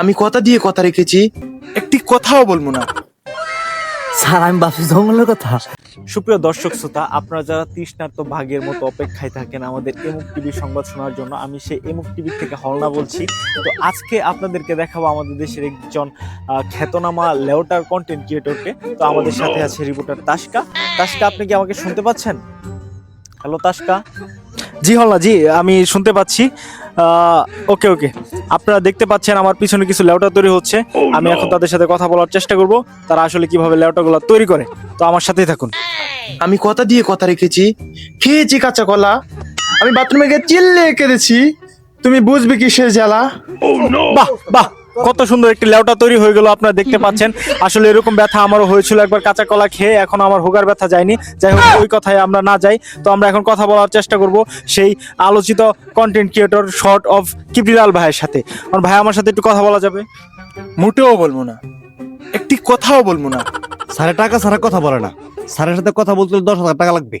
আমি কথা দিয়ে কথা রেখেছি একটি কথাও বলব না। স্যার আমি ভাবছি জঙ্গলের কথা। সুপ্রিয় দর্শক শ্রোতা আপনারা যারা তৃষ্ণার্ত ভাগের মতো অপেক্ষায় থাকেন আমাদের এমুক টিভির সংবাদ শোনার জন্য আমি সেই এমুক টিভি থেকে হলনা বলছি। তো আজকে আপনাদেরকে দেখাবো আমাদের দেশের একজন খ্যাতনামা লেওটার কন্টেন্ট ক্রিয়েটরকে তো আমাদের সাথে আছে রিপোর্টার তাসকা। তাসকা আপনি কি আমাকে শুনতে পাচ্ছেন? হ্যালো তাসকা। জি হলনা জি আমি শুনতে পাচ্ছি। ওকে ওকে আপনারা দেখতে পাচ্ছেন আমার পিছনে কিছু লেউটা তৈরি হচ্ছে। আমি এখন তাদের সাথে কথা বলার চেষ্টা করব। তারা আসলে কীভাবে লেউটাগুলো তৈরি করে। তো আমার সাথেই থাকুন। আমি কথা দিয়ে কথা রেখেছি। খেয়েছি কাঁচা কলা আমি বাথরুমে গিয়ে চিল্লে কেঁদেছি। তুমি বুঝবে কিসের জ্বালা? বাহ বাহ কত সুন্দর একটি লেওটা তৈরি হয়ে গেল আপনারা দেখতে পাচ্ছেন। আসলে এরকম ব্যথা আমারও হয়েছিল একবার কাঁচা কলা খেয়ে এখন আমার হোগার ব্যথা যায়নি। যাই হোক ওই কথায় আমরা না যাই। তো আমরা এখন কথা বলার চেষ্টা করব সেই আলোচিত content creator short of Kibrilal ভাইয়ের সাথে। আমার ভাই আমার সাথে একটু কথা বলা যাবে? মোটেও বলব না। একটি কথাও বলব না। স্যারের টাকা ছাড়া কথা বলে না। স্যারের সাথে কথা বলতে দশ হাজার টাকা লাগবে।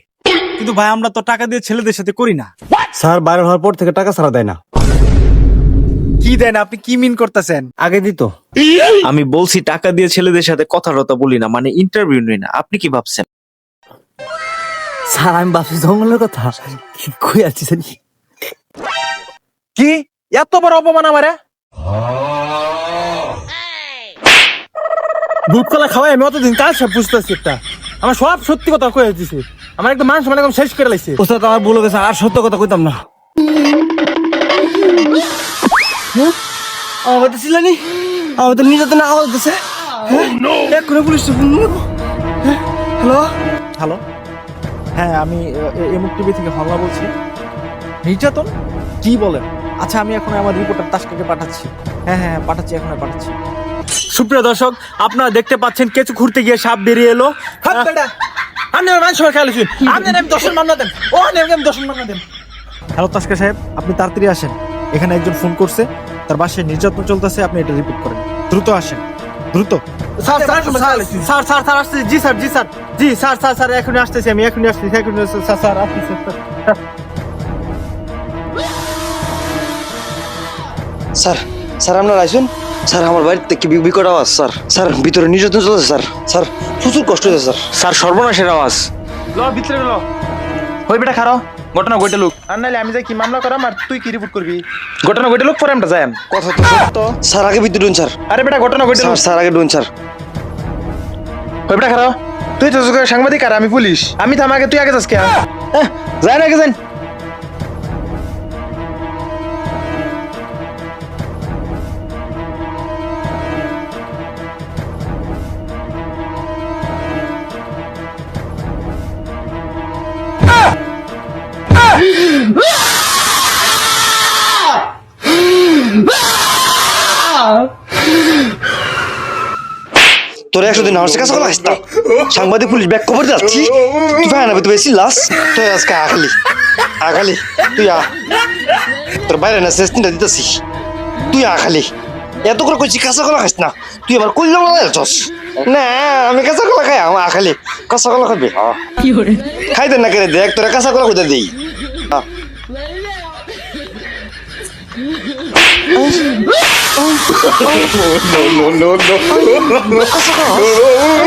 কিন্তু ভাই আমরা তো টাকা দিয়ে ছেলেদের সাথে করি না। স্যার বাইরে হওয়ার পর থেকে টাকা ছাড়া দেয় না। কি দেন আপনি কি মিন করতেছেন? আগে দিত। আমি বলছি টাকা দিয়ে ছেলেদের সাথে কথা টথা বলি না মানে ইন্টারভিউ নিই না। আপনি কি ভাবছেন? স্যার আমি ভাবছি জঙ্গলের কথা। কি কই কি? এত বড় অপমান আমারে? দুধ কলা খাওয়াই আমি অতদিন কাজ সব বুঝতেছি একটা? আমার সব সত্যি কথা কয়ে দিছে। আমার একদম মান সম্মান একদম শেষ করে লাগছে ওস্তাদ আমার ভুল গেছে আর সত্য কথা কইতাম না। আমার তো ছিল নি? আমার তো নির্যাতন আওয়াজ দিছে। এক করে পুলিশ হ্যালো? হ্যালো? হ্যাঁ আমি এমুক টিভি থেকে হল্লা বলছি। নির্যাতন? কি বলেন? আচ্ছা আমি এখন আমার রিপোর্টার তাসকাকে পাঠাচ্ছি। হ্যাঁ হ্যাঁ হ্যাঁ, পাঠাচ্ছি এখন পাঠাচ্ছি। সুপ্রিয় দর্শক আপনারা দেখতে পাচ্ছেন কেঁচু ঘুরতে গিয়ে সাপ বেরিয়ে এলো। দেন। হ্যালো তাসকা সাহেব আপনি তাড়াতাড়ি আসেন। এখানে একজন ফোন করছে তার বাসায় নির্যাতন চলতেছে আপনি এটা রিপোর্ট করেন। দ্রুত আসেন দ্রুত। Sir sir sir sir sir আসতেছি জি স্যার জি স্যার জি স্যার স্যার স্যার এখনই আসতেছি আমি এখনই আসতেছি এখনই আসতেছি, স্যার স্যার আসতেছি স্যার। স্যার আপনার আইসুন? স্যার আমার বাড়িতে কি বিকট আওয়াজ স্যার। স্যার ভিতরে নির্যাতন চলছে স্যার। স্যার প্রচুর কষ্ট হচ্ছে স্যার। স্যার সর্বনাশের আওয়াজ। ল ভিতরে ল। হই বেটা খারো ঘটনা ঘটে লোক আর নাহলে আমি যাই কি মামলা করাম আর তুই কি রিপোর্ট করবি? ঘটনা ঘটে লোক পরে আমরা যাই কথা তো সত্য। স্যার আগে বিদ্যুৎ ডুন স্যার। আরে বেটা ঘটনা ঘটে লোক স্যার আগে ডুন স্যার। ওই বেটা খারাপ? তুই তো সাংবাদিক আর আমি পুলিশ। আমি থামাকে তুই আগে যাস কে? হ্যাঁ যাই না আগে যান তোর একশো দিন আমার কাছে কথা আসতাম সাংবাদিক পুলিশ ব্যাক খবর যাচ্ছি তুই ভাই না তুই বেশি লাস। তুই আজকে আখালি আখালি তুই আ। তোর বাইরে না শেষ তিনটা দিতেছি। তুই আখালি এত করে কইছি কাঁচা কলা খাইস না। তুই আবার কইলাম না চস না আমি কাঁচা কলা খাই আমার আখালি কাঁচা কলা খাবি? খাই দেন না কেন দেখ তোরা কাঁচা কলা কোথায় দেই? আ। কাঁচা কলা খাস কাঁচা কলা খাস